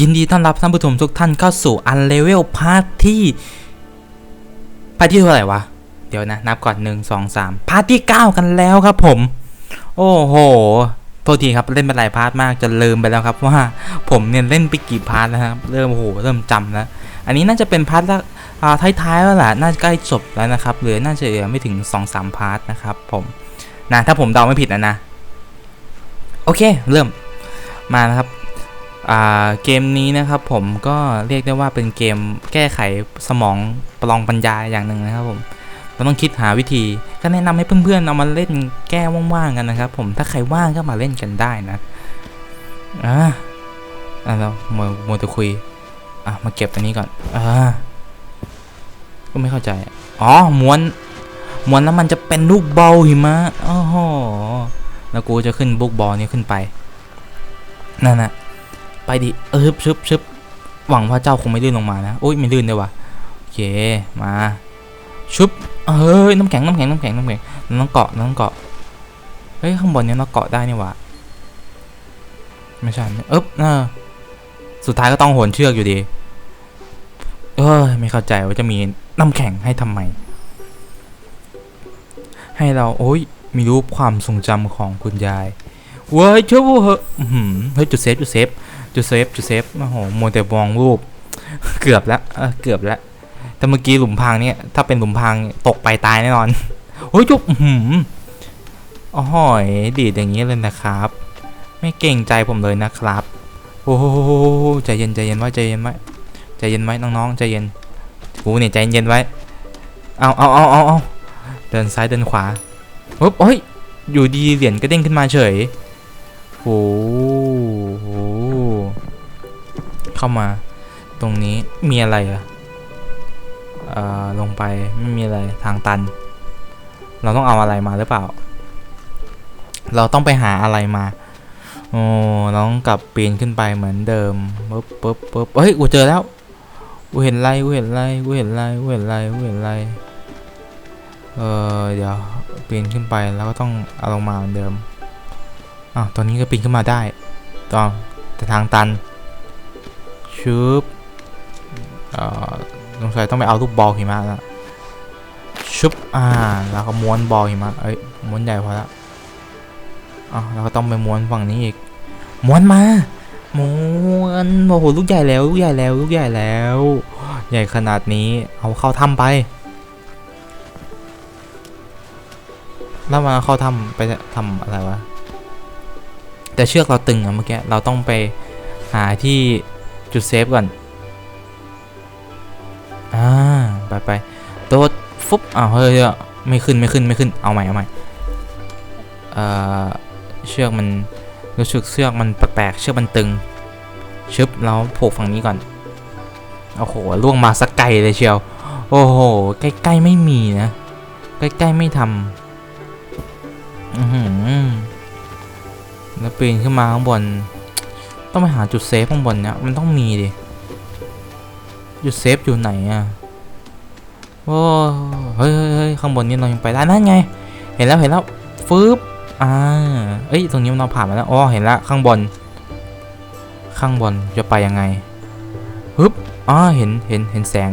ยินดีต้อนรับท่านผู้ชมทุกท่านเข้าสู่อันเลเวลพาร์ทที่พาร์ทที่เท่าไหร่วะ เดี๋ยวนะ นับก่อนหนึ่งสองสามพาร์ทที่เก้ากันแล้วครับผม โอ้โห โทษทีครับเล่นไปหลายพาร์ทมากจนลืมไปแล้วครับว่าผมเนี่ยเล่นไปกี่พาร์ทแล้วครับ เริ่มโอ้โหเริ่มจำแล้ว อันนี้น่าจะเป็นพาร์ทท้ายๆแล้วแหละน่าจะใกล้จบแล้วนะครับเหลือน่าจะเหลือไม่ถึง2อสามพาร์ทนะครับผมนะถ้าผมเดาไม่ผิดนะนะ โอเค เริ่มมานะครับ เกมนี้นะครับผมก็เรียกได้ว่าเป็นเกมแก้ไขสมองปลองปัญญาอย่างหนึ่งนะครับผมเราต้องคิดหาวิธีก็แนะนำให้เพื่อนๆเอามาเล่นแก้ว่างๆกันนะครับ ผมถ้าใครว่างก็มาเล่นกันได้นะอ่าอะเราโมโมวแต่คุยอะมาเก็บอันนี้ก่อนอ่าก็ไม่เข้าใจอ๋อม้วนม้วนแล้วมันจะเป็นลูกบอลหิมะอ้โหแล้วกูจะขึ้นลูกบอลนี้ขึ้นไปนั่นนะ ไปดิเออชึบชึบหวังว่าเจ้าคงไม่ลื่นลงมานะโอ้ยไม่ลื่นเลยวะโอเคมาชุบเอ้ยน้ำแข็งน้ำแข็งน้ำแข็งน้ำแข็งน้องเกาะน้องเกาะเฮ้ยข้างบนเนี้ยเราเกาะได้นี่วะไม่ใช่เอ๊บเออสุดท้ายก็ต้องโหนเชือกอยู่ดีเอ้ยไม่เข้าใจว่าจะมีน้ำแข็งให้ทำไม ให้เราโอ้ยมีรูปความทรงจำของคุณยายเว้ยเชื่อว่าเฮ้ยจุดเซฟจุดเซฟ จุดเซฟจุดเซฟโอ้โหโมวแต่มองรูป เกือบแล้วเกือบแล้วแต่เมื่อกี้หลุมพรางเนี่ยถ้าเป็นหลุมพรางตกไปตายแน่นอนโอ้ยจุบหืมโอ้โหยดีดอย่างนี้เลยนะครับ ไม่เก่งใจผมเลยนะครับ โอ้โหใจเย็นใจเย็นไว้ใจเย็นไว้ใจเย็นไว้น้องๆใจเย็นกูเนี่ยใจเย็นไว้เอาเอาเอาเอาเอาเดินซ้ายเดินขวาปุ๊บโอ้ยอยู่ดีเหรียญก็เด้งขึ้นมาเฉยโอ้ เข้ามา ตรงนี้มีอะไรอะเอ่อลงไปไม่มีอะไรทางตัน เราต้องเอาอะไรมาหรือเปล่า เราต้องไปหาอะไรมาโอ้เราต้องกลับปีนขึ้นไปเหมือนเดิมปึ๊บปึ๊บปึ๊บเฮ้ย กูเจอแล้ว กูเห็นอะไร กูเห็นอะไร กูเห็นอะไร กูเห็นอะไร กูเห็นอะไร เออเดี๋ยวปีนขึ้นไปแล้วก็ต้องเอาลงมาเหมือนเดิม อ้าว ตอนนี้ก็ปีนขึ้นมาได้ต้องแต่ทางตัน ชุบเอ่อสงสัยต้องไปเอาลูกบอลหิมะแล้วชุบอ่าแล้วก็ม้วนบอลหิมะเอ้ยม้วนใหญ่พอละอะแล้วก็ต้องไปม้วนฝั่งนี้อีกม้วนมาม้วนโอ้โหลูกใหญ่แล้วลูกใหญ่แล้วลูกใหญ่แล้ว ใหญ่ขนาดนี้เอาเข้าถ้ำไปแล้วมาเข้าถ้ำไปทำอะไรวะแต่เชือกเราตึงอะเมื่อกี้เราต้องไปหาที่ จุดเซฟก่อน อ่า ไปไปโดดฟุบอ้าวเฮ้ยไม่ขึ้นไม่ขึ้นไม่ขึ้น เอาใหม่เอาใหม่ เอ่อ เชือกมันรู้สึกเชือกมันแปลกๆเชือกมันตึง ชึบเราผูกฝั่งนี้ก่อน โอ้โหล่วงมาสักไกลเลยเชียว โอ้โห ใกล้ๆไม่มีนะ ใกล้ๆไม่ทำอือหือแล้วปีนขึ้นมาข้างบน ต้องไปหาจุดเซฟข้างบนเนี่ยมันต้องมีดิ จุดเซฟอยู่ไหนอะ โอ้เฮ้ยเฮ้ยเฮ้ยข้างบนนี้เรายังไปได้นั่นไง เห็นแล้วเห็นแล้วฟืบอ่าเอ้ยตรงนี้เราผ่านมาแล้วอ๋อเห็นแล้วข้างบน ข้างบนจะไปยังไงฮึบอ๋อเห็นเห็นเห็นแสง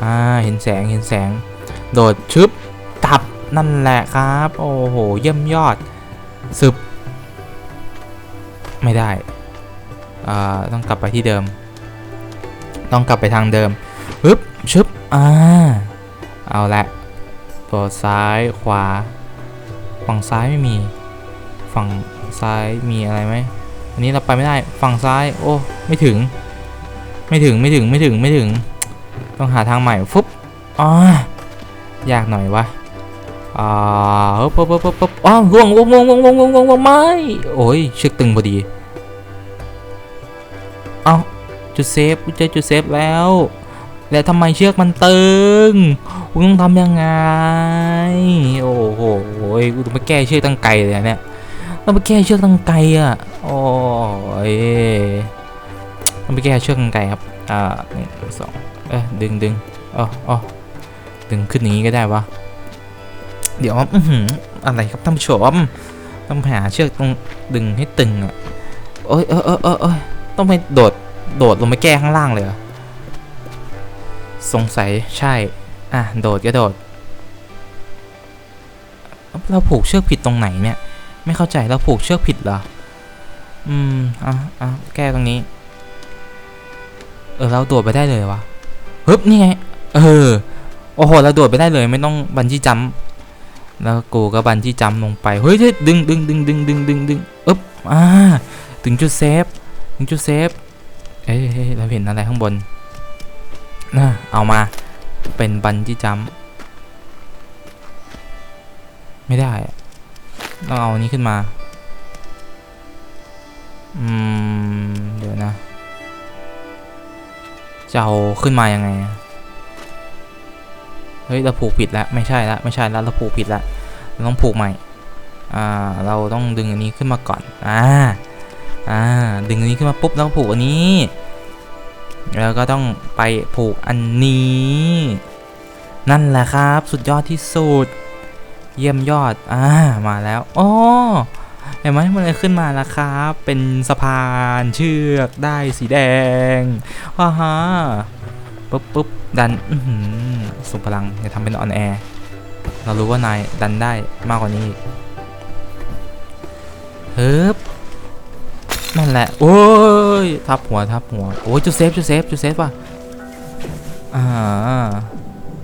อ่าเห็นแสงเห็นแสง โดดชึบตับนั่นแหละครับ โอ้โหเยี่ยมยอดซึบ ไม่ได้ ต้องกลับไปที่เดิม ต้องกลับไปทางเดิมปึ๊บชึบอ่าเอาละตัวซ้ายขวา ฝั่งซ้ายไม่มี ฝั่งซ้ายมีอะไรไหมอันนี้เราไปไม่ได้ฝั่งซ้าย โอ้ไม่ถึง ไม่ถึงไม่ถึงไม่ถึงไม่ถึง ต้องหาทางใหม่ฟุบอ๋อยากหน่อยวะอ่าปุ๊บปุ๊บปุ๊บปุ๊บอ๋องวงงวงวงวงวงวงไม่โอ้ยเชือกตึงพอดี จุดเซฟกูเจอจุดเซฟแล้วแล้วทำไมเชือกมันตึงกูต้องทำยังไง โอ้โหกูต้องไปแก้เชือกตั้งไกลเลยเนี่ยต้องไปแก้เชือกตั้งไกลอะโอ้ยต้องไปแก้เชือกตั้งไกลครับอ่าหนึ่งสองเอ้ดึงดึงอ๋ออ๋อดึงขึ้นอย่างนี้ก็ได้วะเดี๋ยวอื้ออะไรครับท่านผู้ชมต้องหาเชือกตรงดึงให้ตึงอะโอ้ยเออเออเออต้องไปโดด โดดลงไปแก้ข้างล่างเลยเหรอสงสัยใช่ อะ โดดก็โดด เราผูกเชือกผิดตรงไหนเนี่ย ไม่เข้าใจเราผูกเชือกผิดเหรอ อืม อะอะแก้ตรงนี้ เออ เราโดดไปได้เลยวะฮึบนี่ไง เออ โอ้โห เราโดดไปได้เลยไม่ต้องบันจี้จัมแล้วกูก็บันจี้จัมลงไป เฮ้ยเฮ้ยดึงดึงดึงดึงดึงดึงดึงอึ๊บ อ่า ถึงจุดเซฟ ถึงจุดเซฟ เอ้ยเราเห็นอะไรข้างบนน่ะเอามาเป็นบันจี้จัมไม่ได้ต้องเอาอันนี้ขึ้นมา อืม เดี๋ยวนะ จะเอาขึ้นมายังไง เฮ้ย เราผูกผิดแล้ว ไม่ใช่แล้วไม่ใช่แล้วเราผูกผิดแล้วต้องผูกใหม่ อ่า เราต้องดึงอันนี้ขึ้นมาก่อน อ่า อ่าดึงอันนี้ขึ้นมาปุ๊บแล้วก็ผูกอันนี้ แล้วก็ต้องไปผูกอันนี้ นั่นแหละครับ สุดยอดที่สุด เยี่ยมยอด อ่า มาแล้วอ๋อเห็นไหมมันเลยขึ้นมาแล้วครับ เป็นสะพานเชือกได้สีแดงฮ่าฮ่าปุ๊บปุ๊บดันอืส่งพลังอย่าทำเป็นออนแอร์เรารู้ว่านายดันได้มากกว่านี้เฮ้บ นั่นแหละ โอ้ย ทับหัวทับหัว โอ้ยจูเซฟจูเซฟจูเซฟว่ะ อ่า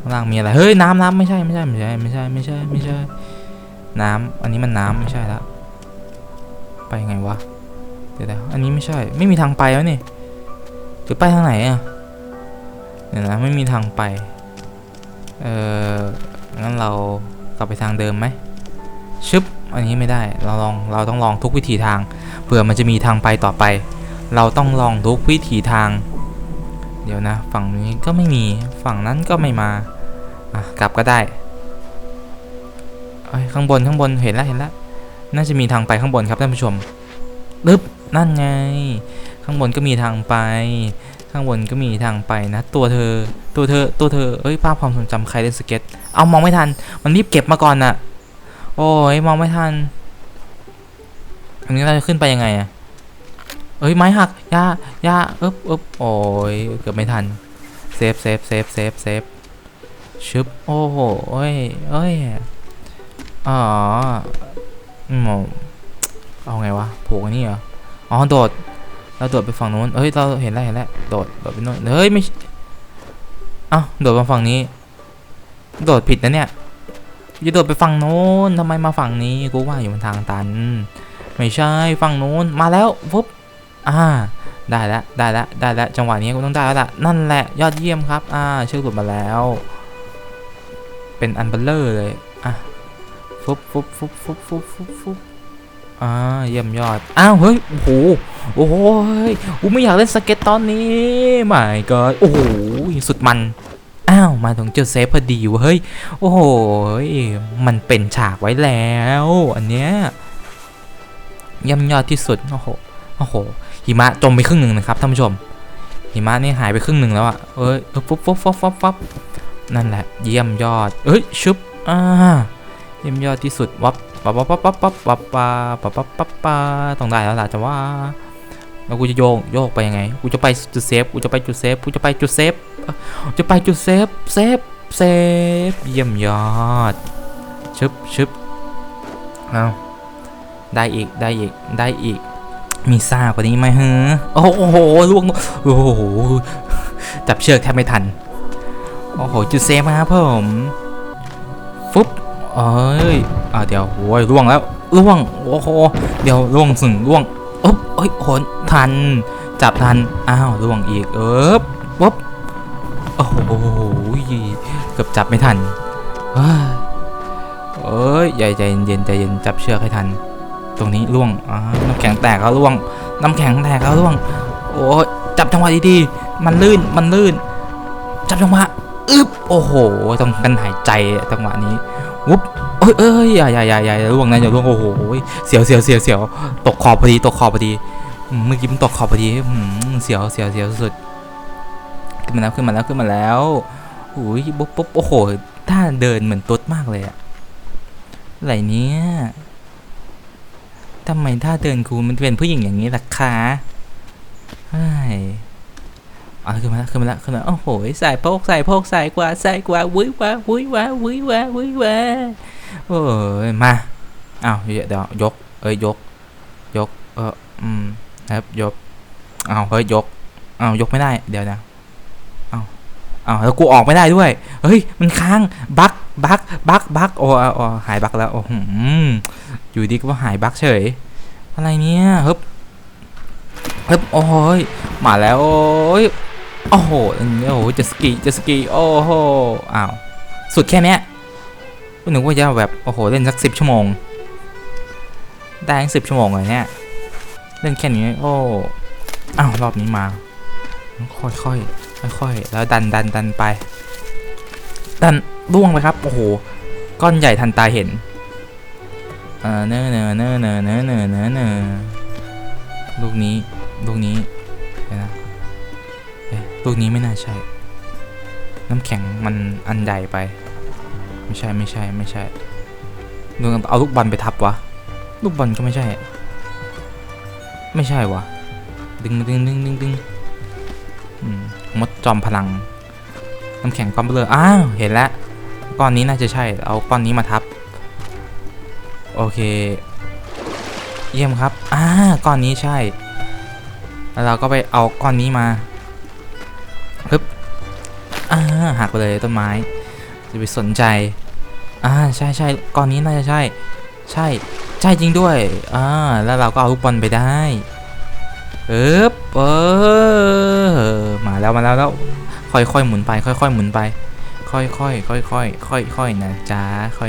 ข้างล่างมีอะไร เฮ้ย น้ำน้ำไม่ใช่ไม่ใช่ไม่ใช่ไม่ใช่ไม่ใช่ไม่ใช่ น้ำ อันนี้มันน้ำไม่ใช่ละ ไปไงวะ เดี๋ยวอันนี้ไม่ใช่ ไม่มีทางไปแล้วนี่หรือไปทางไหนอะ เดี๋ยวนะไม่มีทางไป เอองั้นเรากลับไปทางเดิมไหมชึบ อันนี้ไม่ได้เราลองเราต้องลองทุกวิธีทางเผื่อมันจะมีทางไปต่อไป เราต้องลองทุกวิธีทาง เดี๋ยวนะ ฝั่งนี้ก็ไม่มีฝั่งนั้นก็ไม่มาอะกลับก็ได้เอ้ยข้างบนข้างบนเห็นแล้วเห็นแล้วน่าจะมีทางไปข้างบนครับท่านผู้ชมปึ๊บนั่นไง ข้างบนก็มีทางไป ข้างบนก็มีทางไปนะ ตัวเธอ ตัวเธอ ตัวเธอเอ้ยภาพความทรงจำใครเล่นสเก็ต เอามองไม่ทัน มันรีบเก็บมาก่อนน่ะ โอ้ยมองไม่ทันอันนี้เราจะขึ้นไปยังไงอะเอ้ยไม้หักยาย่าอึ๊บอึ๊บโอ้ยเกือบไม่ทันเซฟเซฟเซฟเซฟเซฟชึบโอ้โหเอ้ยเอ้ยอ๋ออืมเอาไงวะผูกอันนี้เหรออ๋อโดดเราโดดไปฝั่งนู้นเฮ้ยเราเห็นแล้วเห็นแล้วโดดโดดไปโน่นเฮ้ยไม่เอ้าโดดมาฝั่งนี้ โดดผิดนะเนี่ย อย่าโดดไปฝั่งโน้นทำไมมาฝั่งนี้กูว่าอยู่บนทางตัน ไม่ใช่ฝั่งโน้นมาแล้วปุ๊บอ่าได้แล้วได้แล้วได้แล้วจังหวะนี้กูต้องได้แล้วล่ะนั่นแหละยอดเยี่ยมครับอ่าเชื่อหลุดมาแล้ว เป็นอันเบลเลอร์เลยอะฟุบฟุบฟุบฟุบฟุบฟุบฟุบอ่าเยี่ยมยอดอ้าวเฮ้ยโอ้โหโอ้โหกูไม่อยากเล่นสเก็ตตอนนี้ไม่ก็โอ้โหสุดมัน อ้าว มาถึงจุดเซฟพอดีเวะเฮ้ย โอ้โห มันเป็นฉากไว้แล้ว อันเนี้ยเย่ำยอดที่สุด โอ้โห โอ้โห หิมะจมไปครึ่งหนึ่งนะครับท่านผู้ชม หิมะนี่หายไปครึ่งหนึ่งแล้วอะเอ้ยปุ๊บปุ๊บปุ๊บปุ๊บปุ๊บนั่นแหละ เยี่ยมยอด เอ้ย ชุบ อ่า เยี่ยมยอดที่สุด วับวับวับวับวับวับวับวับวับวับวับวับต้องได้แล้วล่ะจะว่า แล้วกูจะโยก โยกไปยังไง กูจะไปจุดเซฟ กูจะไปจุดเซฟ กูจะไปจุดเซฟ จะไปจุดเซฟ เซฟ เซฟ เยี่ยมยอด ชึบชึบเอาได้อีก ได้อีก ได้อีก มีซ่ากว่านี้ไหมฮะ โอ้โหล่วง โอ้โห จับเชือกแทบไม่ทัน โอ้โห จุดเซฟครับผมฟุ๊บเอ้ย อ่าเดี๋ยวโอ้ยล่วงแล้วล่วง โอ้โห เดี๋ยวล่วงสึงล่วงอ๊บเอ้ยโหนทัน จับทัน อ้าวล่วงอีก เอ๊บปุ๊บ อ้โหเกือบจับไม่ทันเฮ้ยเอ้ยใจใจเย็นใจเย็นจับเชือกให้ทัน ตรงนี้ล่วงน้ำแข็งแตกแล้วล่วง น้ำแข็งแตกแล้วล่วง โอ้ยจับจังหวะดีๆ มันลื่นมันลื่น จับจังหวะอึ๊บโอ้โหต้องกันหายใจจังหวะนี้วุ๊บเอ้ยเอ้ยอย่าอย่าอย่าอย่าล่วงนะอย่าล่วงโอ้โหเสียวเสียวเสียวเสียวตกขอบพอดีตกขอบพอดีมเมื่อกี้มันตกขอบพอดีเสียวเสียวเสียวสุด ขึ้นมาแล้วขึ้นมาแล้วขึ้นมาแล้วอุ้ยปุ๊บปุ๊บโอ้โหท่าเดินเหมือนตุ๊ดมากเลยอะอะไรเนี้ยทำไมท่าเดินครูมันเป็นผู้หญิงอย่างนี้ล่ะคะเฮ้ยอะขึ้นมาแล้วขึ้นมาแล้วขึ้นมาแล้วโอ้โหใส่โพกใส่โพกใส่กว่าใส่กว่าวุ้ยวาวุ้ยวาวุ้ยวาวุ้ยวาโอ้ยมาอ้าวเดี๋ยวเดี๋ยวยกเอ้ยยก ยกเอออืมครับยกอ้าวเฮ้ยยกอ้าวยกไม่ได้เดี๋ยวนะ อ้าวแล้วกูออกไม่ได้ด้วย เฮ้ย มันค้างบักบักบักบักโอ้โอ้หายบักแล้วโอ้โหออยู่ดีก็หายบักเฉย อะไรเนี่ยฮึบฮึบโอ้ยมาแล้วโอ้ยโอ้โหอันนี้โอ้โหจะสกีจะสกีโอ้โหอ้าวสุดแค่เนี้ยก็นึกว่าจะแบบโอ้โหเล่นสักสิบชั่วโมง ได้ทั้งสิบชั่วโมงเลยเนี่ยเล่นแค่นี้โอ้อ้าวรอบนี้มาค่อยค่อย ค่อยค่อยๆแล้วดันดันดันไป ดันล่วงไปครับ โอ้โห ก้อนใหญ่ทันตาเห็นเออเนอเนอเนอเนอเนอเนอเนอเนอลูกนี้ ลูกนี้นะลูกนี้ไม่น่าใช่ น้ำแข็งมันอันใหญ่ไป ไม่ใช่ไม่ใช่ไม่ใช่เรื่องเอาลูกบอลไปทับวะ ลูกบอลก็ไม่ใช่ ไม่ใช่วะดึงดึงดึงดึงดึงอืม มดจอมพลัง น้ำแข็งก้อนเบลออ้าวเห็นแล้วก้อนนี้น่าจะใช่ เอาก้อนนี้มาทับ โอเค เยี่ยมครับอ่าก้อนนี้ใช่ แล้วเราก็ไปเอาก้อนนี้มาฮึบอ่าหักไปเลยต้นไม้ จะไปสนใจอ่าใช่ใช่ก้อนนี้น่าจะใช่ ใช่ ใช่จริงด้วยอ่าแล้วเราก็เอาลูกบอลไปได้เอ๊บเออ มาแล้วมาแล้วแล้ว ค่อยๆหมุนไป ค่อยๆหมุนไป ค่อยๆค่อยๆค่อยๆนะจ๊ะค่อ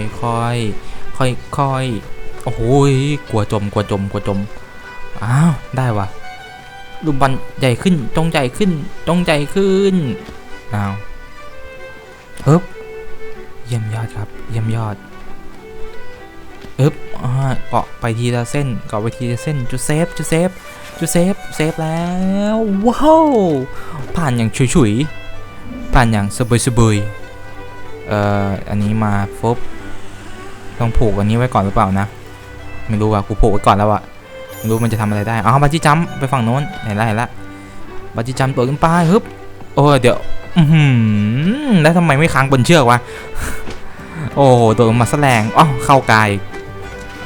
ยๆค่อยๆโอ้โหกลัวจมกลัวจมกลัวจมอ้าวได้วะลูกบอลใหญ่ขึ้นจงใหญ่ขึ้นจงใหญ่ขึ้นอ้าวฮึบเยี่ยมยอดครับ เยี่ยมยอดอึ๊บเกาะไปทีละเส้นเกาะไปทีละเส้นจุดเซฟจุดเซฟ จุดเซฟ เซฟแล้ว ว้าว ผ่านอย่างฉุยๆ ผ่านอย่างสบายสบายเอ่อ อันนี้มาฟบต้องผูกอันนี้ไว้ก่อนหรือเปล่านะ ไม่รู้อะกูผูกไว้ก่อนแล้วอะไม่รู้มันจะทำอะไรได้ อ๋อ บัจิจัมไปฝั่งโน้น เห็นละเห็นละ บัจิจัมตัวขึ้นไปฮึบ โอ้เดี๋ยว อือหือแล้วทำไมไม่ค้างบนเชือกวะ โอ้โหตัวมาแสลงอ๋อเข้ากาย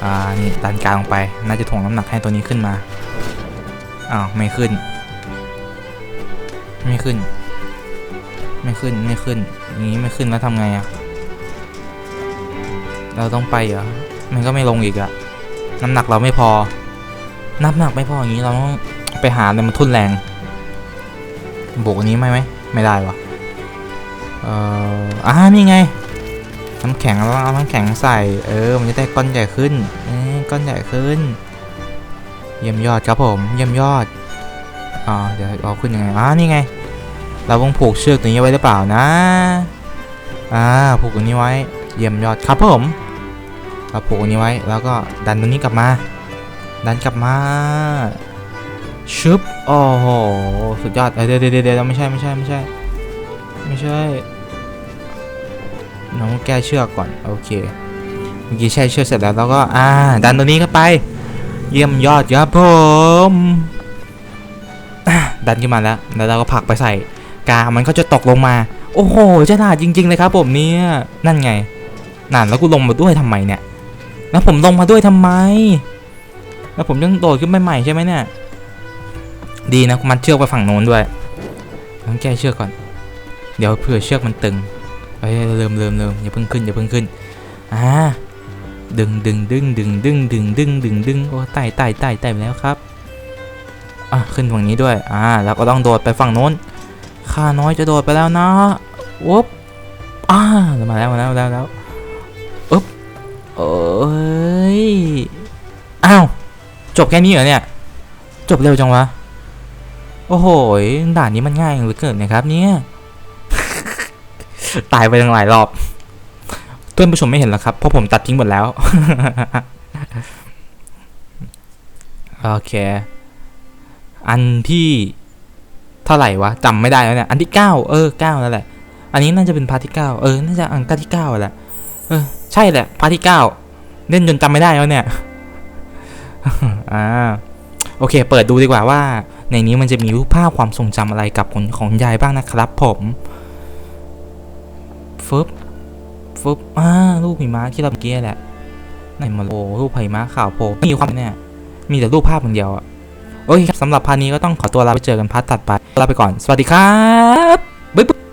อ่า นี่ดันกางลงไป น่าจะถ่วงน้ำหนักให้ตัวนี้ขึ้นมา อ้าวไม่ขึ้น ไม่ขึ้น ไม่ขึ้นไม่ขึ้นอย่างนี้ไม่ขึ้นแล้วทำไงอะเราต้องไปเหรอมันก็ไม่ลงอีกอะน้ำหนักเราไม่พอ น้ำหนักไม่พออย่างนี้เราต้องไปหาอะไรมาทุ่นแรงบวกอันนี้ไหมไหมไม่ได้วะเอ่ออ่านี่ไงน้ำแข็งแล้วเอาน้ำแข็งใส่ เออ มันจะได้ก้อนใหญ่ขึ้นก้อนใหญ่ขึ้น เยี่ยมยอดครับผม เยี่ยมยอดอ่าเดี๋ยวเอาขึ้นยังไงอ่านี่ไง เราต้องผูกเชือกตัวนี้ไว้หรือเปล่านะอ่าผูกตัวนี้ไว้ เยี่ยมยอดครับผม เราผูกตัวนี้ไว้ แล้วก็ดันตัวนี้กลับมา ดันกลับมาชึบโอ้โหสุดยอดเดี๋ยวเดี๋ยวเดี๋ยวไม่ใช่ไม่ใช่ไม่ใช่ไม่ใช่น้องแก้เชือกก่อนโอเคเมื่อกี้แช่เชือกเสร็จแล้วเราก็อ่าดันตัวนี้เข้าไป เยี่ยมยอดครับผมดันขึ้นมาแล้วแล้วเราก็ผลักไปใส่กามันก็จะตกลงมา โอ้โหฉลาดจริง ๆ เลยครับ ผมเนี่ยนั่นไงนั่นแล้วกูลงมาด้วยทำไมเนี่ย แล้วผมลงมาด้วยทำไม แล้วผมยังโดดขึ้นไปใหม่ใช่ไหมเนี่ย ดีนะมันเชือกไปฝั่งโน้นด้วยต้องแก้เชือกก่อน เดี๋ยวเผื่อเชือกมันตึงเอ้ยเริ่มเริ่มเริ่มอย่าเพิ่งขึ้นอย่าเพิ่งขึ้นอ่า ดึงดึงดึงดึงดึงดึงดึงดึงดึงโอ้ไต่ไต่ไต่ไต่ไปแล้วครับอะขึ้นฝั่งนี้ด้วยอ่าแล้วก็ต้องโดดไปฝั่งโน้นข้าน้อยจะโดดไปแล้วนะอุ๊บอ่ามาแล้วมาแล้วมาแล้วแล้วอุ๊บเอ้ยอ้าวจบแค่นี้เหรอเนี่ย จบเร็วจังวะโอ้โหด่านนี้มันง่ายเหลือเกินนะครับเนี่ยตายไปตั้งหลายรอบ เพื่อนผู้ชมไม่เห็นหรอกครับ เพราะผมตัดทิ้งหมดแล้ว โอเค อันที่เท่าไหร่วะจำไม่ได้แล้วเนี่ย อันที่เก้าเออเก้านั่นแหละ อันนี้น่าจะเป็นพาร์ทที่เก้าเออ น่าจะอันก้าที่เก้าแหละ เออ ใช่แหละ พาร์ทที่เก้าเล่นจนจำไม่ได้แล้วเนี่ย อ่า โอเค เปิดดูดีกว่าว่า ในนี้มันจะมีรูปภาพความทรงจำอะไรกับคนของยายบ้างนะครับผมฟึบ ฟึบอ่ารูปหิมะที่เราเมื่อกี้แหละไหนมาโอ้รูปหิมะข่าวโพลไม่มีความเนี่ยมีแต่รูปภาพอย่างเดียวอะโอเคครับสำหรับพาร์ทนี้ก็ต้องขอตัวลาไปเจอกันพาร์ทตัดไปลาไปก่อนสวัสดีครับบ๊ายบาย